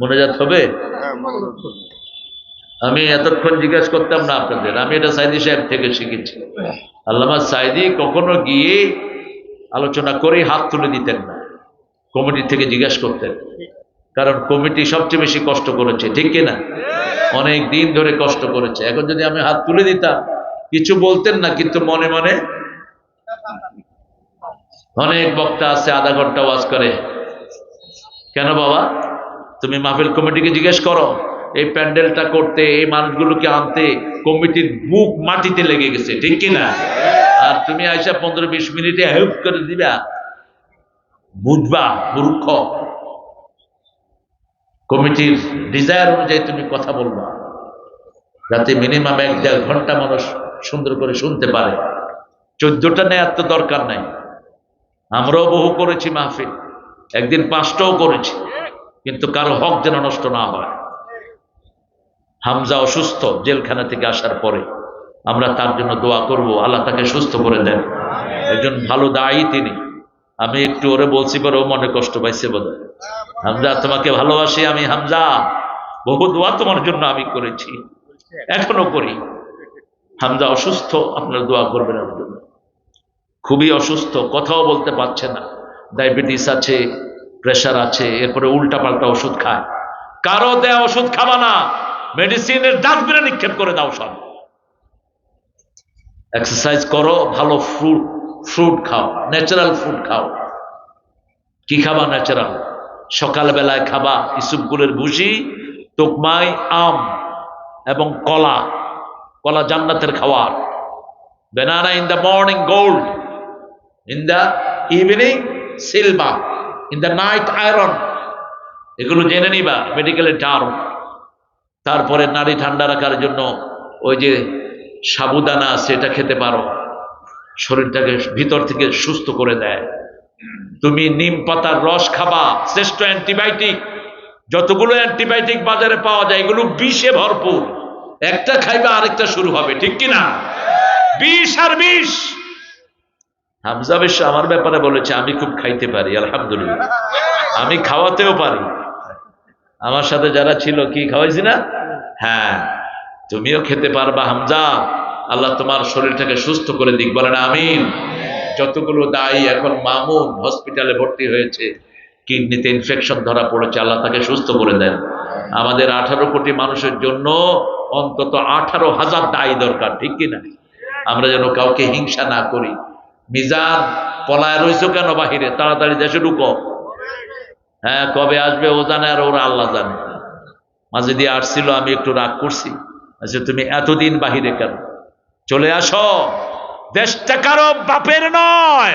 মোনাজাত হবে? হ্যাঁ মনোযোগ করুন। আমি এতক্ষণ জিজ্ঞেস করতাম না আপনাদের আমি এটা সাইদি সাহেব থেকে শিখেছি। আল্লামা সাইদি কখনো গিয়ে আলোচনা করে হাত তুলে দিতেন না কমিটি থেকে জিজ্ঞেস করতেন। কারণ কমিটি সবচেয়ে বেশি কষ্ট করেছে ঠিক কিনা অনেক দিন ধরে কষ্ট করেছে। এখন যদি আমি হাত তুলে দিতাম কিছু বলতেন না কিন্তু মনে মনে অনেক বক্তা আছে আধা ঘণ্টা ওয়াজ করে। কেন বাবা? তুমি মাহফিল কমিটিকে জিজ্ঞেস করো, এই প্যান্ডেলটা করতে, এই মানুষগুলোকে আনতে কমিটির বুক মাটিতে লেগে গেছে, ঠিক কিনা? আর তুমি আইসা পনেরো বিশ মিনিটে হেল্প করে দিবা বুঝবা মূর্খ। কমিটির ডিজায়ার অনুযায়ী তুমি কথা বলবা। যাতে মিনিমাম এক দেড় ঘণ্টা মানুষ সুন্দর করে শুনতে পারে। চোদ্দটা নেয়ার তো দরকার নাই। আমরাও বহু করেছি মাহফিল। একদিন পাঁচটাও করেছি। কিন্তু কারও হক যেন নষ্ট না হয়। হামজা অসুস্থ, জেলখানা থেকে আসার পরে আমরা তার জন্য দোয়া করব, আল্লাহ তাকে সুস্থ করে দেন। একজন ভালো দায়ী তিনি। আমি একটু ওরে বলছি পরে ও মনে কষ্ট পাইছে বোধ হামজা, তোমাকে ভালোবাসি আমি, হামজা। বহু দোয়া তোমার জন্য আমি করেছি, এখনও করি। হামজা অসুস্থ, আপনার দোয়া করবেন আমার জন্য। খুবই অসুস্থ, কথাও বলতে পারছে না। ডায়াবেটিস আছে প্রেশার আছে, এরপরে উল্টা পাল্টা ওষুধ খায়। কারও দেয়া ওষুধ খাবা না মেডিসিনের ডাস্টবিনে নিক্ষেপ করে দাও সব। এক্সারসাইজ করো, ভালো ফ্রুট ফ্রুট খাও ন্যাচারাল ফ্রুট খাও। কি খাবা ন্যাচারাল সকালবেলায় খাবা ইসুপগুলের ভুসি তোকমাই আম এবং কলা। কলা জান্নাতের খাওয়ার। Banana in the morning gold in the evening silver. In the night iron এগুলো জেনে নিবা মেডিকেলের টার্ম তারপরে নারী ঠান্ডা রাখার জন্য ওই যে সাবুদানা আছে, এটা খেতে পারো। শরীরটাকে ভিতর থেকে সুস্থ করে দেয়। তুমি নিম পাতার রস খাবা, শ্রেষ্ঠ অ্যান্টিবায়োটিক যতগুলো অ্যান্টিবায়োটিক বাজারে পাওয়া যায়, এগুলো বিষে ভরপুর। একটা খাইবা, আরেকটা শুরু হবে, ঠিক কি না বিষ আর বিষ। হামজা বেশ আমার ব্যাপারে বলেছে, আমি খুব খাইতে পারি, আলহামদুলিল্লাহ। আমি খাওয়াতেও পারি। আমার সাথে যারা ছিল, কি খাওয়াইছি না? হ্যাঁ তুমিও খেতে পারবা, হামজা। আল্লাহ তোমার শরীরটাকে সুস্থ করে দিক, বলেন আমিন। যতগুলো দায়ী এখন মামুন হসপিটালে ভর্তি হয়েছে, কিডনিতে ইনফেকশন ধরা পড়েছে, আল্লাহ তাকে সুস্থ করে দেন। আমাদের আঠারো কোটি মানুষের জন্য অন্তত আঠারো হাজার দায়ী দরকার, ঠিক কিনা? আমরা যেন কাউকে হিংসা না করি। মিজান পলায় রইছো কেন বাহিরে? তাড়াতাড়ি দেশে ঢুকো। হ্যাঁ কবে আসবে ও জানে আর ওরা আল্লাহ জানে। মাঝে দিয়ে আসছিল, আমি একটু রাগ করছি। আচ্ছা তুমি এতদিন বাহিরে কেন? চলে আসো। দেশটা কারও বাপের নয়।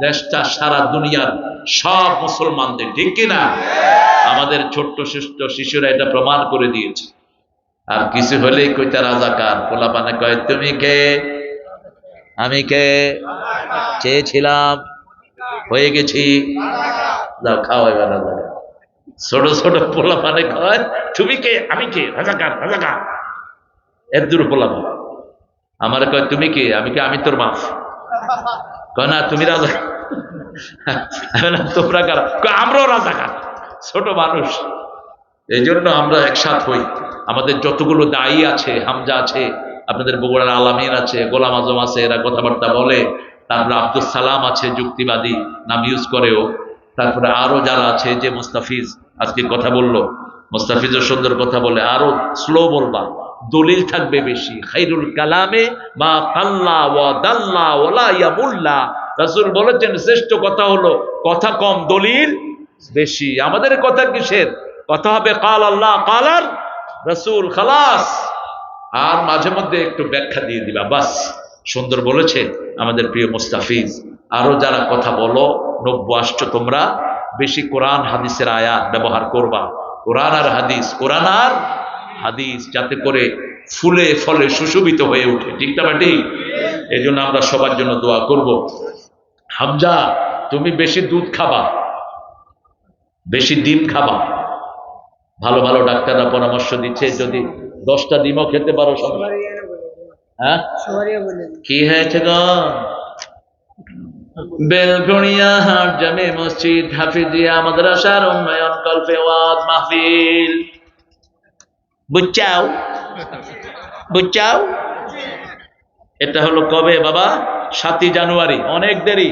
দেশটা সারা দুনিয়ার সব মুসলমানদের, ঠিক কিনা আমাদের ছোট্ট শিষ্ট শিশুরা এটা প্রমাণ করে দিয়েছে। আর কিছু হলেই কইতা রাজাকার পোলা পানে কয়, তুমি কে? আমি কে? চেয়েছিলাম। হয়ে গেছি। খাও এবার ছোট ছোট পোলা মানে তুমি কে? আমি কে? রাজাকার রাজাকার। এর দূর পোলা আমার কয়, তুমি কে? আমি কে? আমি তোর মাফ কয়, না, তুমি রাজা। তোমরা কারা? আমরাও রাজাকার। ছোট মানুষ। এই জন্য আমরা একসাথ হই। আমাদের যতগুলো দায়ী আছে, হামজা আছে আপনাদের বগুড়ার আলামিন আছে, গোলাম আজম আছে, এরা কথাবার্তা বলে। তারপরে আব্দুল সালাম আছে, যুক্তিবাদী নাম ইউজ করেও। তারপরে আরও যারা আছে, যে মুস্তাফিজ আজকে কথা বলল, মুস্তাফিজও সুন্দর কথা বলে, আরও স্লো বলবা। দলিল থাকবে বেশি। খাইরুল কালামে মা কাল্লা ওয়া দাল্লা ওলা ইয়ামুল্লা রাসূল বলেছেন, শ্রেষ্ঠ কথা হলো, কথা কম, দলিল বেশি। আমাদের কথা কিসের? কথা হবে, কাল আল্লাহ, কালার, রসুল খালাস। আর মাঝে মধ্যে একটু ব্যাখ্যা দিয়ে দিবা। বাস, সুন্দর বলেছে আমাদের প্রিয় মুস্তাফিজ। আরও যারা কথা বলো, নব্য আসছো তোমরা, বেশি কোরআন হাদিসের আয়াত ব্যবহার করবা। কোরআন আর হাদিস, কোরআন আর হাদিস, যাতে করে ফুলে ফলে সুশোভিত হয়ে ওঠে। ঠিক না ঠিক এই জন্য আমরা সবার জন্য দোয়া করব। হামজা, তুমি বেশি দুধ খাবা, বেশি ডিম খাবা। ভালো ভালো ডাক্তাররা পরামর্শ দিচ্ছে, যদি দশটা ডিমও খেতে পারো হ্যাঁ? কি হয়েছে গো? বেলগড়িয়া হাট জামে মসজিদ হাফিজিয়া মাদ্রাসার উন্নয়ন কল্পে ওয়াজ মাহফিল। বুঝছাও? বুঝছাও? এটা হলো কবে বাবা? সাতই জানুয়ারি। অনেক দেরি।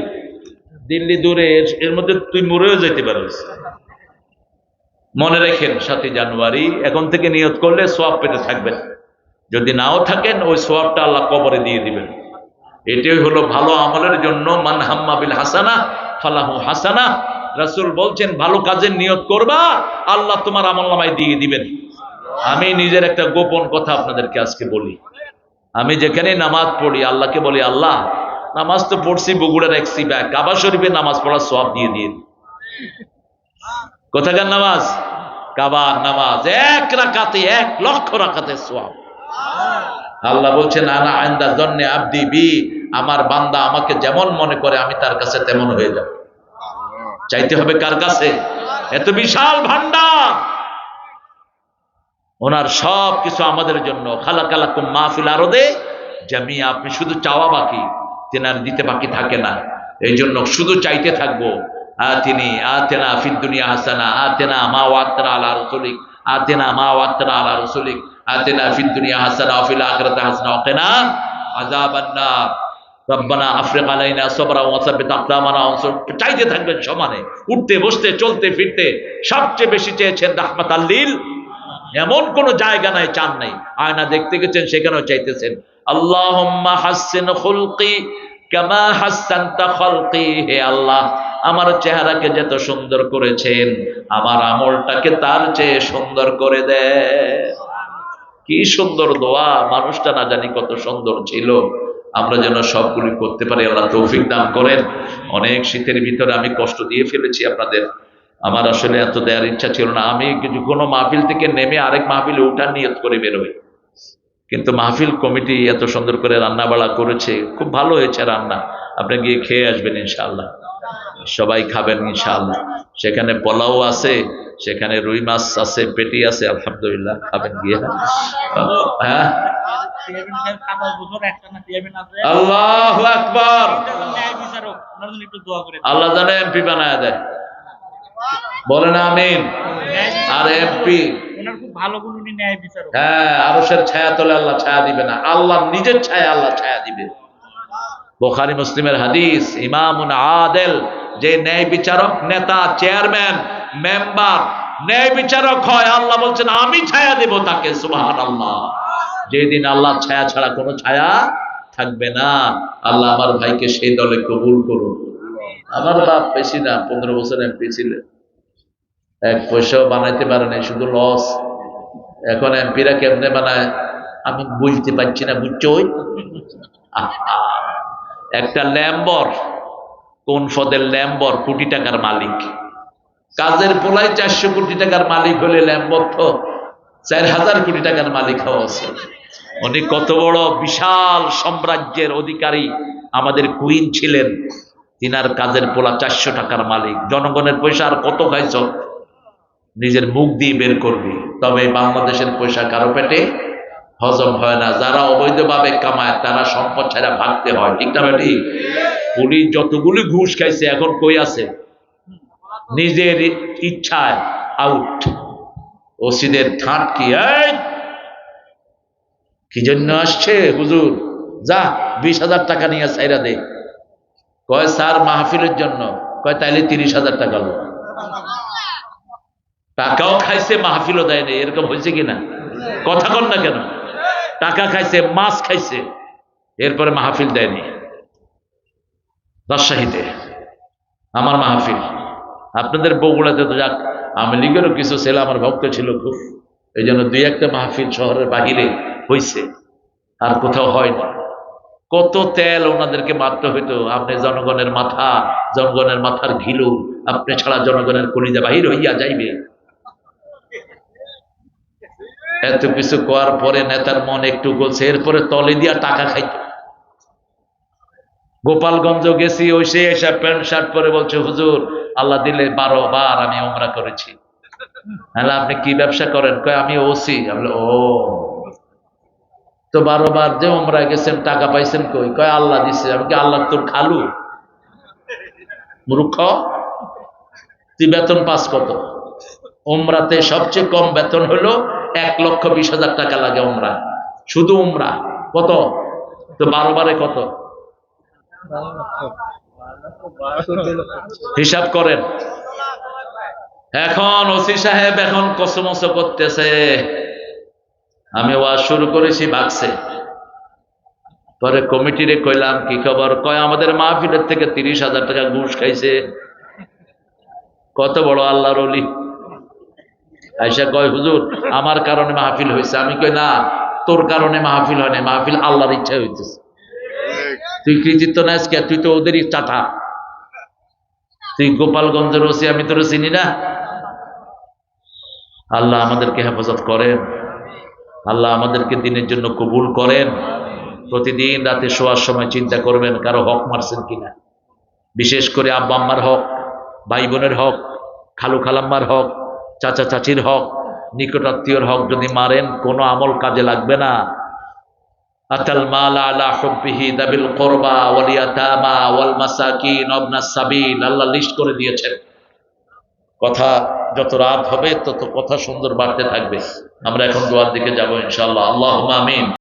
দিল্লি দূরে এর- এর মধ্যে তুই মরেও যেতে পারিস। মনে রেখেন, সাতই জানুয়ারি, এখন থেকে নিয়ত করলে সোয়াব পেতে থাকবেন। যদি নাও থাকেন, ওই সোয়াবটা আল্লাহ কবরে দিয়ে দিবেন। এটাই হলো ভালো আমলের জন্য, মান হাম্মা বিল হাসানা, ফালাহু হাসানা। রাসূল বলছেন, ভালো কাজের নিয়ত করবা, আল্লাহ তোমার আমল নামায় দিয়ে দিবেন। আমি নিজের একটা গোপন কথা আপনাদেরকে আজকে বলি। আমি যেখানে নামাজ পড়ি, আল্লাহকে বলি, আল্লাহ, নামাজ তো পড়ছি, বগুড়ার এক সিবা কাবা শরীফে নামাজ পড়ার সব দিয়ে দিয়ে। কোথাকার নামাজ? কাবার নামাজ। এক রাকাতে, এক লক্ষ রাকাতে সোয়াব আল্লাহ বলছেন, আনা আন্দা জন্নে আব্দি বি, আমার বান্দা আমাকে যেমন মনে করে, আমি তার কাছে তেমন হয়ে যাব। চাইতে হবে কার কাছে? এত বিশাল ভান্ডার ওনার সব কিছু আমাদের জন্য। খালা কালা কুম মাহফিল আরও দে জামি, আপনি শুধু চাওয়া বাকি। তেনার দিতে বাকি থাকে না। এই জন্য শুধু চাইতে থাকব। আতিনি, আতেনা ফিদ দুনিয়া হাসানা, আতেনা মা ওয়াত্রা আলা রসুলিক, আতেনা মা ওয়াত্রা আলা রসুলিক, আতেনা ফিদ দুনিয়া হাসানা অফিল আখরাতে হাসানা ওকেনা আযাবান নার রব্বানা আফরিক আলাইনা সবরা ওয়াসাবিত আকদামানা ওয়ানসুর চাইতে থাকবেন সমানে, উঠতে, বসতে, চলতে, ফিরতে, সবচেয়ে বেশি চেয়েছেন রাহমাত আল্লিল এমন কোন জায়গা নাই, চান নাই, আয়না দেখতে গেছেন, সেখানেও চাইতেছেন। আল্লাহুম্মা হাসসিন খুলকি কামা হাসানতা খলকি, হে আল্লাহ, আমার চেহারাকে যত সুন্দর করেছেন, আমার আমলটাকে তার চেয়ে সুন্দর করে দে। কি সুন্দর দোয়া, মানুষটা না জানি কত সুন্দর ছিল। আমরা যেন সবগুলি করতে পারি, আল্লাহ তৌফিক দান করেন। অনেক শীতের ভিতরে আমি কষ্ট দিয়ে ফেলেছি আপনাদের। আমার আসলে এত দেওয়ার ইচ্ছা ছিল না। আমি কোনো মাহফিল থেকে নেমে আরেক মাহফিলে উঠার নিয়ত করে বেরোই কিন্তু মাহফিল কমিটি এত সুন্দর করে রান্না বাড়া করেছে, খুব ভালো হয়েছে রান্না। আপনি গিয়ে খেয়ে আসবেন ইনশাআল্লাহ। সবাই খাবেন ইনশাআল্লাহ। সেখানে পোলাও আছে, সেখানে রুই মাছ আছে, পেটি আছে, আলহামদুলিল্লাহ, খাবেন গিয়ে। হ্যাঁ? আল্লাহ আকবার। আল্লাহ জানে এমপি বানায় দেয়। বলেন আমিন। আর এমপি। হ্যাঁ আরসের ছায়া তোলে আল্লাহ ছায়া দিবে না। আল্লাহ নিজের ছায়া আল্লাহ ছায়া দিবে। বোখারি মুসলিমের হাদিস ইমামুন আদেল যে ন্যায় বিচারক নেতা চেয়ারম্যান মেম্বার ন্যায় বিচারক হয় আল্লাহ বলছেন আমি ছায়া দেব তাকে সুবহান আল্লাহ যেদিন আল্লাহ ছায়া ছাড়া কোনো ছায়া থাকবে না। আল্লাহ আমার ভাইকে সেই দলে কবুল করুন। আমার বাপ বেশি না পনেরো বছর এমপি ছিলেন। এক পয়সাও বানাইতে পারে নাই, শুধু লস এখন এমপিরা কেমনে বানায়? আমি বুঝতে পারছি না, বুঝছ ওই? একটা ল্যাম্বর, কোন ফদের ল্যাম্বর? কোটি টাকার মালিক। কাজের পোলাই চারশো কোটি টাকার মালিক হলে ল্যাম্বর তো চার হাজার কোটি টাকার মালিক হওয়া উচিত। উনি কত বড় বিশাল সাম্রাজ্যের অধিকারী। আমাদের কুইন ছিলেন। তিনার কাজের পোলা চারশো টাকার মালিক। জনগণের পয়সা আর কত খাইছ? নিজের মুখ দিয়ে বের করবি। তবে বাংলাদেশের পয়সা কারও পেটে? হজম হয় না। যারা অবৈধভাবে কামায়, তারা সম্পদ ছাড়া ভাগতে হয়। ঠিক না বেটি পুলিশ যতগুলি ঘুষ খাইছে, এখন কই আছে? নিজের ইচ্ছায় আউট ওসিদের ঠাট কি? কি জন্য আসছে হুজুর? যা, বিশ হাজার টাকা নিয়ে সাইরা দে। কয়, স্যার মাহফিলের জন্য? কয়, তাইলে তিরিশ হাজার টাকা লোক টাকাও খাইছে মাহফিলও দেয়নি এরকম হয়েছে কিনা? কথা কন না কেন? টাকা খাইছে, মাছ খাইছে, এরপরে মাহফিল দেয়নি রাজশাহীতে আমার মাহফিল। আপনাদের বগুড়াতে তো যাক আমি লীগেরও কিছু ছেলে আমার ভক্ত ছিল খুব। এই জন্য দুই একটা মাহফিল শহরের বাহিরে হয়েছে আর কোথাও হয়নি কত তেল ওনাদেরকে মারতে হইতো, আপনি জনগণের মাথা, জনগণের মাথার ঘিলু, আপনি ছাড়া জনগণের কলিজা বাহির হইয়া যাইবে। এত কিছু করার পরে নেতার মন একটু গলছে, এরপরে তলে দিয়া টাকা খাইতো। গোপালগঞ্জ গেছি ওই সে এসে প্যান্ট শার্ট পরে বলছে, হুজুর, আল্লাহ দিলে বারো বার আমি ওমরা করেছি। তাহলে আপনি কি ব্যবসা করেন? কয়, আমি ওসি। ও। তো বারো বার যে ওমরা গেছেন, টাকা পাইছেন কই? কয়, আল্লাহ দিছে। আমি কি আল্লাহ তোর খালু। মূর্খ, তুই বেতন পাস কত? ওমরাতে সবচেয়ে কম বেতন হলো এক লক্ষ বিশ হাজার টাকা লাগে ওমরা শুধু উমরা। কত? তো বারো বারে কত? হিসাব করেন। এখন ওসি সাহেব এখন কসমস করতেছে। আমি ওয়াজ শুরু করেছি বাক্সে পরে কমিটিরে কইলাম, কি খবর? কয়, আমাদের মা মাহফিলের থেকে তিরিশ হাজার টাকা ঘুষ খাইছে। কত বড় আল্লাহর অলি আইসা কয়, হুজুর, আমার কারণে মাহফিল হয়েছে। আমি কই, না, তোর কারণে মাহফিল হয় না মাহফিল আল্লাহর ইচ্ছা হইতেছে। তুই কৃতিত্ব নেস কে তুই তো ওদেরই চাটা তুই গোপালগঞ্জের ওসি, আমি তোর চিনি না। আল্লাহ আমাদেরকে হেফাজত করেন। আল্লাহ আমাদেরকে দিনের জন্য কবুল করেন। প্রতিদিন রাতে শোয়ার সময় চিন্তা করবেন, কারও হক মারছেন কিনা। বিশেষ করে আব্বা আম্মার হক, ভাই বোনের হক, খালু খালাম্মার হক চাচা চাচির হক নিকটাত্মীয়র হক যদি মারেন, কোনো আমল কাজে লাগবে না। আতাল মাল আলা হুব্বিহি দাবিল করবা ওয়াল ইয়াতামা ওয়াল মাসাকিন ওয়াবনাস সাবিল, আল্লাহ লিস্ট করে দিয়েছেন। কথা যত রাত হবে, তত কথা সুন্দর বাড়তে থাকবে। আমরা এখন দোয়ার দিকে যাব ইনশাল্লাহ আল্লাহ আমিন।